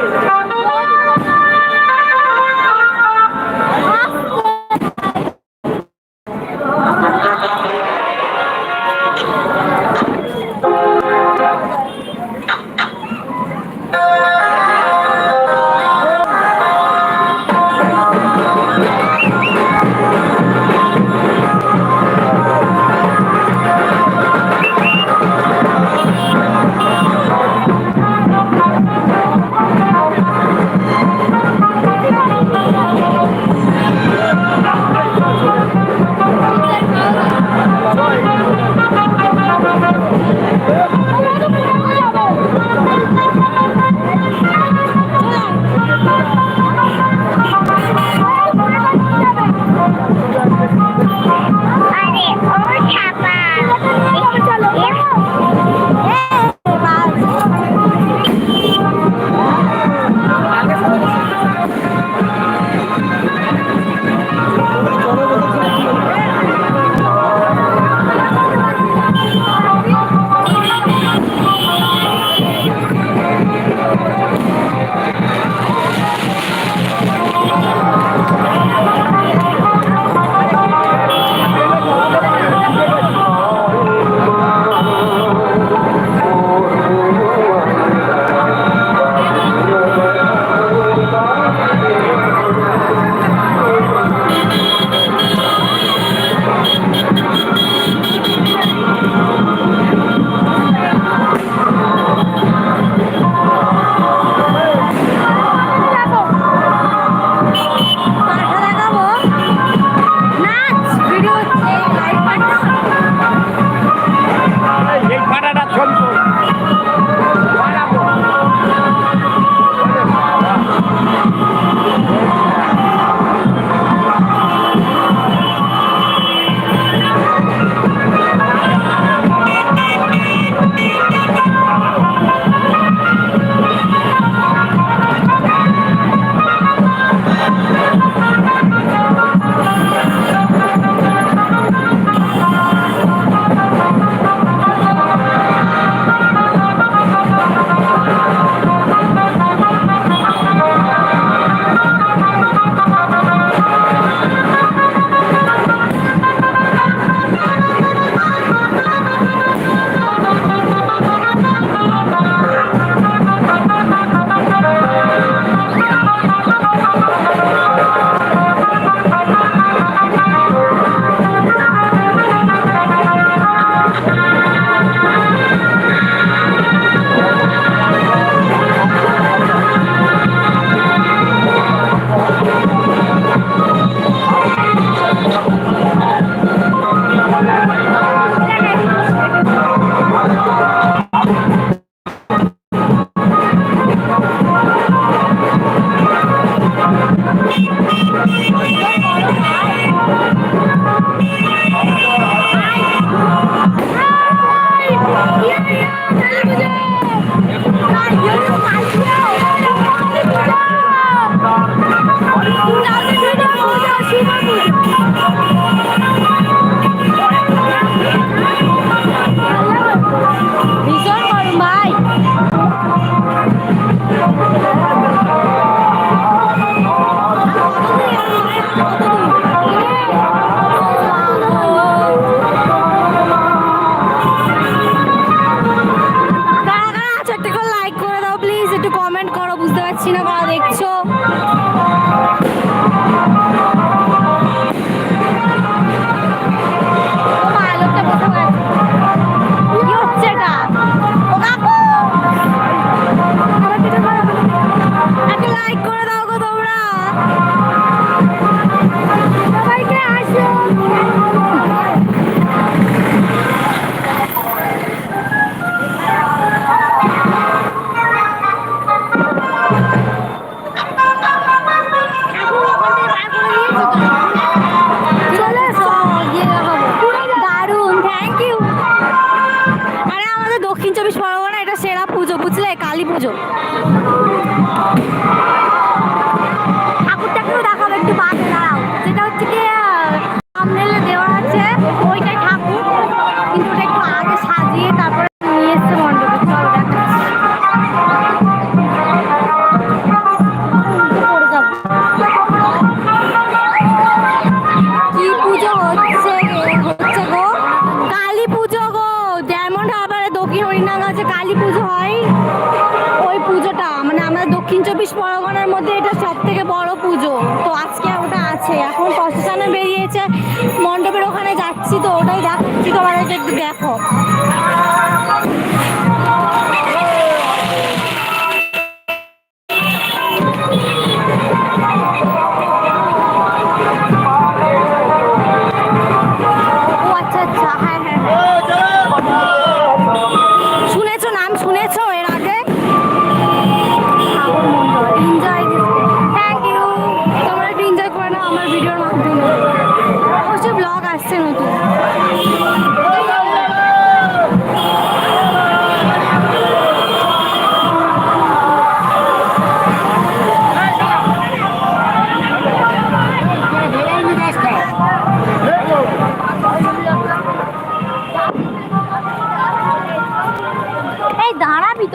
Estamos no!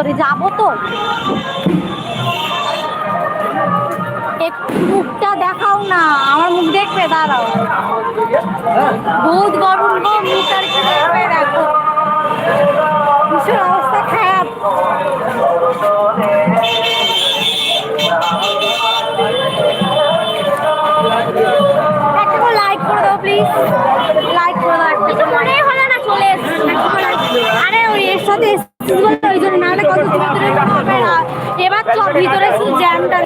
ভিতরে যাব তো। একটু মুখটা দেখাও না আমার মুখ দেখবে? দাঁড়াও। বহুত গরম গো মুখ আর দেখবে? দেখো এবার ভিতরে জ্যামটা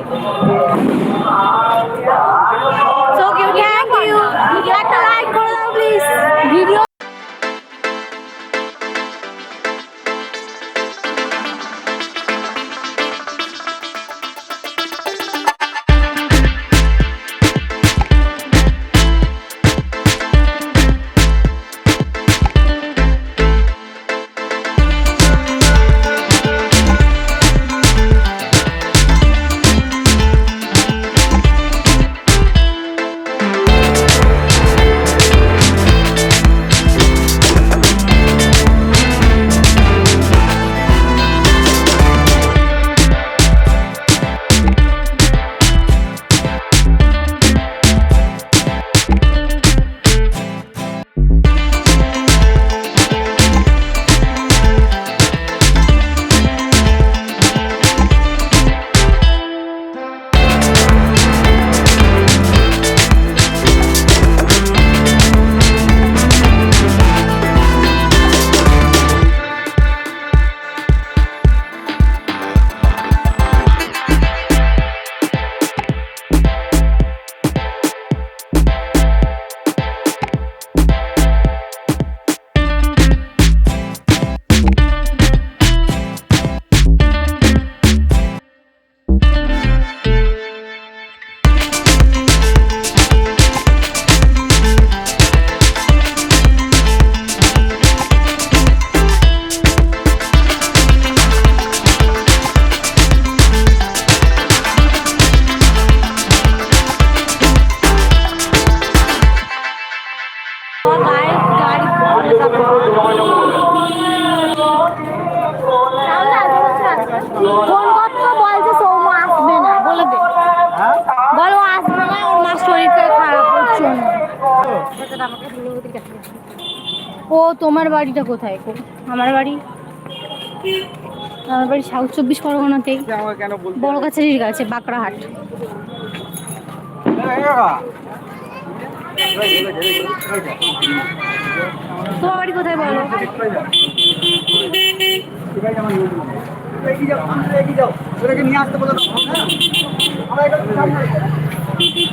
ও, তোমার বাড়িটা কোথায়? আমার বাড়ি? আমার বাড়ি সাউথ চব্বিশ পরগনাতেই। বড় কাছারির কাছে বাঁকড়াহাট। তোমার বাড়ি কোথায় বলো।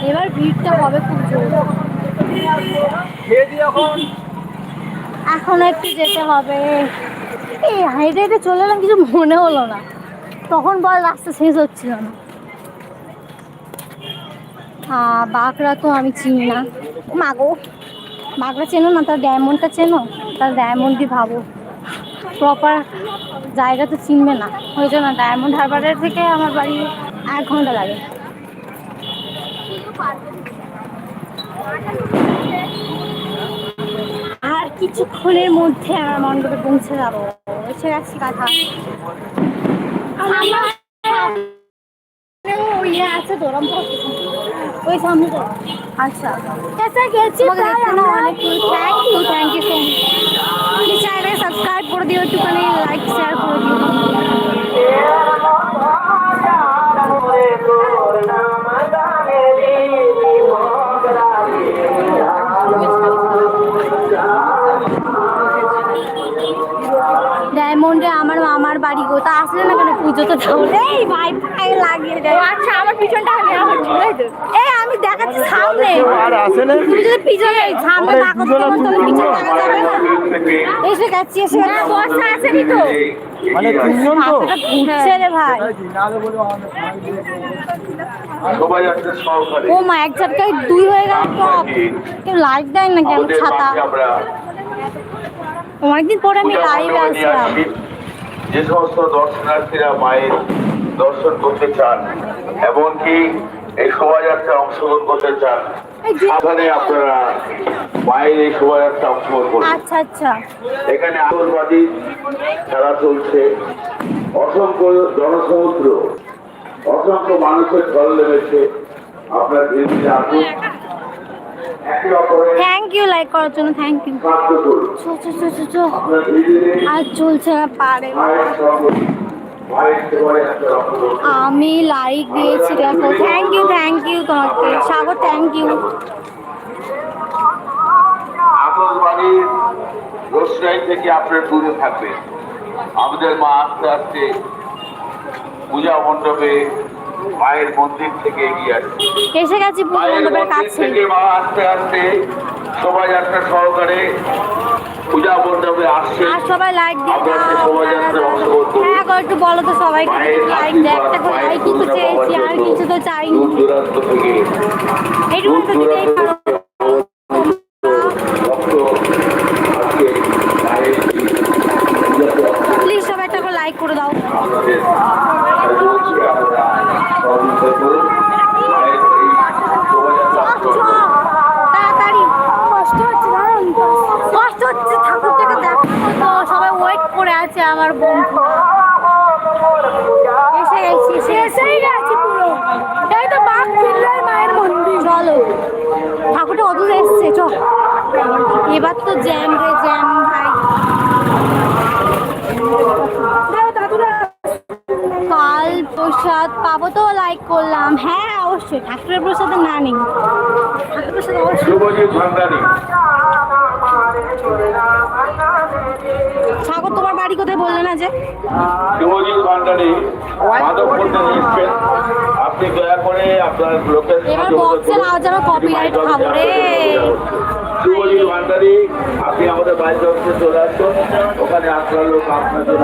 এবার ভিড়টা হবে খুব জোর। এখন? একটু যেতে হবে। এই হাইটে হেঁটে চলে এলাম, কিছু মনে হলো না। তখন বল রাস্তা শেষ হচ্ছিল না। বাঁকড়া তো আমি চিনি না। মাগো বাঁকড়া চেনো না? তার ডায়মন্ডটা চেনো? তার ডায়মন্ডই ভাবো। প্রপার জায়গা তো চিনবে না। ওই জন্য ডায়মন্ড হারবারের থেকে আমার বাড়ি এক ঘণ্টা লাগে। কিছুক্ষণের মধ্যে আমার মণ্ডপে পৌঁছে যাব। এসে গেছি কথা। ইয়ে আছে তো ওই সামনে আচ্ছা। গেছি অনেক thank you thank you so much চ্যানেলে সাবস্ক্রাইব করে দিও। একটুখানি লাইক শেয়ার পুজো তো এই ভাই পায়ে লাগিয়ে দেয়। আচ্ছা আমার পিছনটা আমি এই আমি দেখাচ্ছি সামনে। আর আসে না? তুমি যদি পিছনে সামনে আরে তখন তুমি পিছনে তাকা যাবে না এসে আসেনি তো? মানে তিনজন তো? ঘুরছে রে ভাই। শোভাযাত্রা সহকারে। ও মা এক ঝটকায় দুই হয়ে গেল টপ কেউ লাইট দেয় না কেন? ছাতা। অনেকদিন পরে আমি লাইভে আসলাম আসি। যে সমস্ত দর্শনার্থীরা মায়ের দর্শন করতে চান এমনকি এই শোভাযাত্রা অংশগ্রহণ করতে চান সাবধানে আপনারা মায়ের এই শোভাযাত্রা অংশগ্রহণ করুন। আচ্ছা আচ্ছা। এখানে আতঙ্কবাদী খেলা চলছে। অসংখ্য জনসমুদ্র অসংখ্য মানুষের ঢল নেমেছে। আপনার ধীরে ধীরে আসুন। থ্যাংক ইউ লাইক করার জন্য থ্যাংক ইউ চো চো চো চো চো। আপনার ধীরে ধীরে আর চলছে না পারে। আমি লাইক দিয়েছি দেখো। থ্যাংক ইউ থ্যাংক ইউ তোমাকে। সাগর থ্যাংক ইউ আতঙ্কবাদীর রোশনাই থেকে আপনার দূরে থাকবেন। আমাদের মা আস্তে আস্তে পূজা মণ্ডপে মায়ের মন্দির থেকে এগিয়ে আসছে এসে গেছি পুজো মণ্ডপের কাছে। থেকে মা আস্তে আস্তে শোভাযাত্রা সহকারে পূজা মণ্ডপে আসছে। আর সবাই লাইক দিয়ে। হ্যাঁ গো একটু বলো তো সবাইকে লাইক দে একটা করে লাইক কিন্তু চেয়েছি আর কিছু তো চাইনি। দূর দূরান্ত থেকে এইটুকু তো দিতেই পারো থেকে ভক্ত আজকে মায়ের এই পূজাতে প্লিজ সবাই একটা করে লাইক করে দাও। তাড়াতাড়ি কষ্ট হচ্ছে কষ্ট হচ্ছে ঠাকুরটাকে তো সবাই ওয়েট করে আছে আমার বন্ধু এসে গেছি এসে এসেই গেছি পুরো এই তো বাঘ মায়ের মন্দির চলো। ঠাকুরটা অদূর এসছে চ এবার তো জ্যাম রে জ্যাম প্রসাদ পাবো তো লাইক করলাম। হ্যাঁ অবশ্যই ঠাকুরের প্রসাদ না নেই। প্রসাদ অবশ্যই। সাগর তোমার বাড়ি কোথায় বললে না যে? আপনি দয়া করে আপনার লোকের এবার বক্সের আওয়াজ আবার copyright খাব রে। শুভজিৎ ভান্ডারী আপনি আমাদের বাড়িতে অফিসে চলে আসুন। ওখানে আপনার লোক আপনার জন্য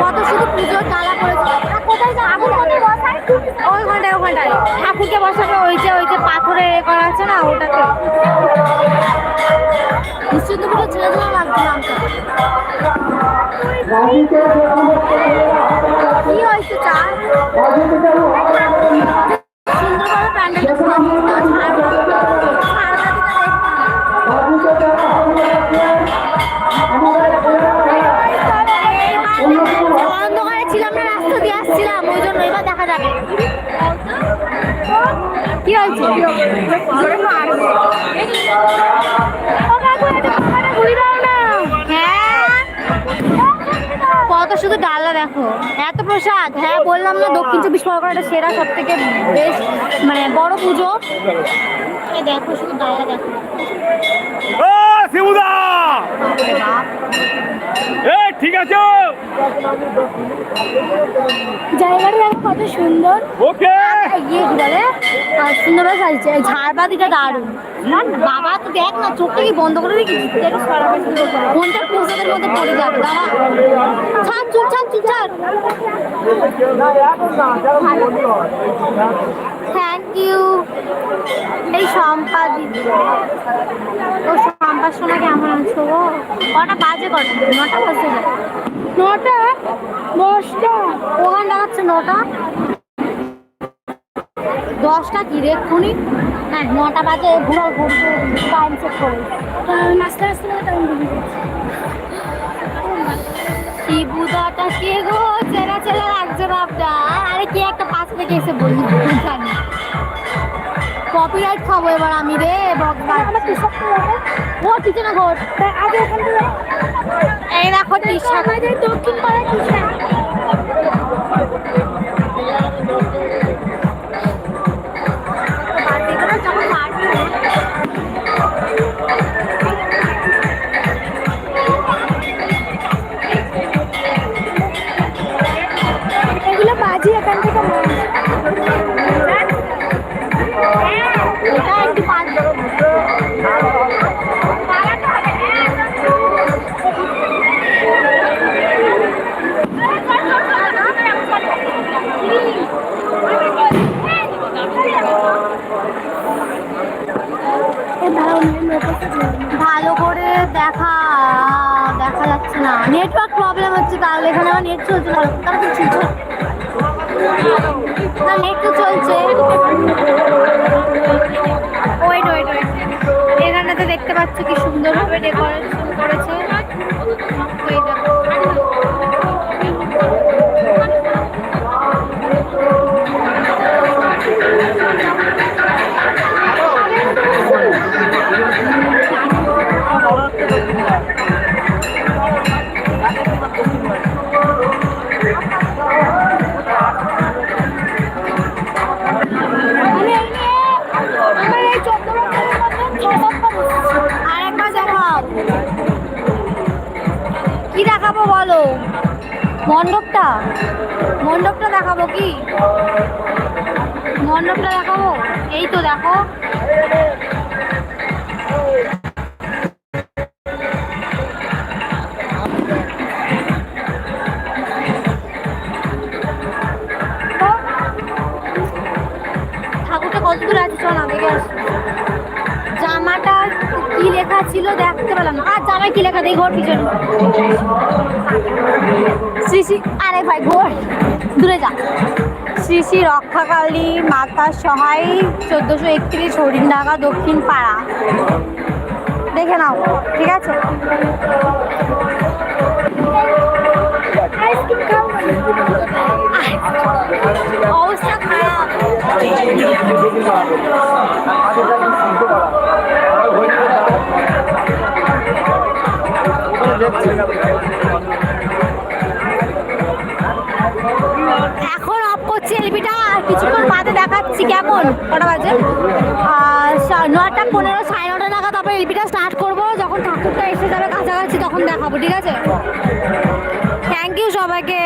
কত শুধু পুজোর কোথায় যাব ওই ঘন্টায় ওখানটায় ঠাকুরকে বসাবে, ওই যে ওই যে পাথরে করা আছে না, ওটাকে। নিশ্চিন্তপুরে ছেড়ে দেওয়া কি হয়েছে চা সুন্দরভাবে কত শুধু ডালা দেখো। এত প্রসাদ। হ্যাঁ বললাম না দক্ষিণ চব্বিশ পরগনাটা সেরা সব থেকে বেশ মানে বড় পুজো। দেখো শুধু ডালা দেখো। শিবুদা! এ ঠিক আছে? জায়গাটা কত সুন্দর। ওকে। ইয়ে বলে? আহ, সুন্দর সাজছে এই ঝাড়বাতিটা দারুণ। বাবা তো দেখ না চোখটা বন্ধ করে যাবে। বাবা ছাড় চুল ছাড় ছাড়। থ্যাংক ইউ এই সম্পা দিদি। ও কেমন আছো গো? কটা বাজে কটা? নটা বাজে। নটা? দশটা। ওখান দেখাচ্ছে নটা? দশটা কি এক্ষুনি? হ্যাঁ নটা বাজে ঘুরো ঘুরতে টাইম চেক করে। নাচতে নাচতে টাইম শিবুদাটা কে গো? চেনা চেনা লাগছে না আপনার আরে কি একটা পাশ থেকে এসে বললি? জানি। কপিরাইট খাব এবার আমি রে ও পিছনে ঘর আগে এই দেখো দক্ষিণ পাড়ায় তাহলে এখানে আমার নেট চলছে ভালো তারা তো চলছে না, নেট তো চলছে। Wait wait wait. এখানটাতে দেখতে পাচ্ছ কি সুন্দরভাবে ডেকোরেশন করেছে। কি দেখাবো বলো? মণ্ডপটা? মণ্ডপটা দেখাবো কি? মণ্ডপটা দেখাবো? এই তো দেখো। জামায় কি লেখা দেই ঘর পিছনে? শ্রী শ্রী, আরে ভাই, ঘোর। দূরে যা। শ্রী শ্রী রক্ষাকালী মাতা সহায়, চোদ্দোশো একত্রিশ হরিণডাঙ্গা দক্ষিণ পাড়া। দেখে নাও, ঠিক আছে? অবস্থা খারাপ। এখন অফ করছি এলবিটা কিছুক্ষণ বাদে দেখাচ্ছি কেমন। কটা বাজে? নটা পনেরো, সাড়ে নটা নাগাদ তারপর এলবিটা স্টার্ট করব। যখন ঠাকুরটা এসে যাবে কাছাকাছি, তখন দেখাবো, ঠিক আছে? থ্যাংক ইউ সবাইকে।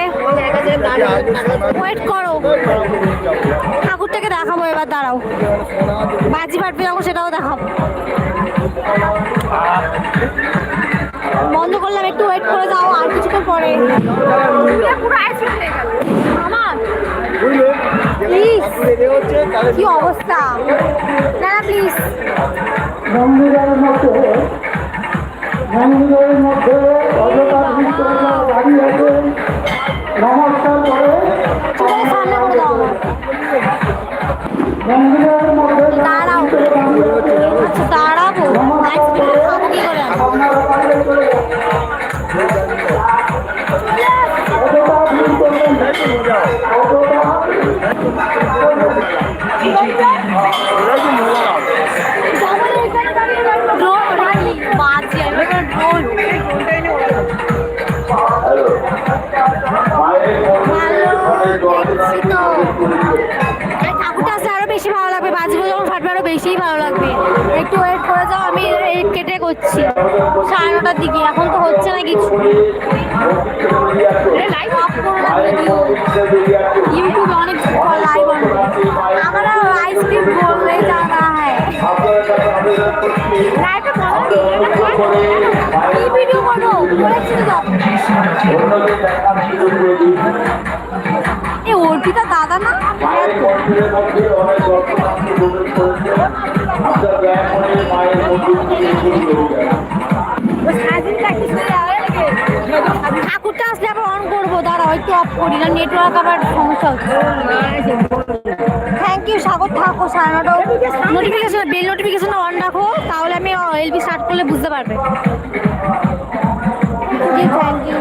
ওয়েট করো। ঠাকুরটাকে দেখাবো এবার, দাঁড়াও। বাজি ফাটবে যখন সেটাও দেখাবো। করলাম একটু ওয়েট করে যাও, আর কিছুক্ষণ পরে। প্লিজ কি অবস্থা? না প্লিজ মধ্যে মন্দিরের মধ্যে নমস্কার করে আচ্ছা দাঁড়াবো। করে? বেশি ভালো লাগবে। একটু ওয়েট করে যাও আমি কেটে করছি। সাড়ে নটার দিকে এখন তো হচ্ছে না কিছু। লাইভ অফ ইউটিউবে অনেক লাইভ আমার আইসক্রিম বললে জানা হয়। লাইভটা ভালো ভিডিও এটা দাদা না ঠাকুরটা আসলে আবার অন করব। দাঁড়া, হয়তো অফ করি না নেটওয়ার্ক আবার সমস্যা হচ্ছে। থ্যাংক ইউ সাগর, থাকো, সাড়ে নটা নোটিফিকেশন বেল নোটিফিকেশন অন রাখো, তাহলে আমি এলবি স্টার্ট করলে বুঝতে পারবে। Thank you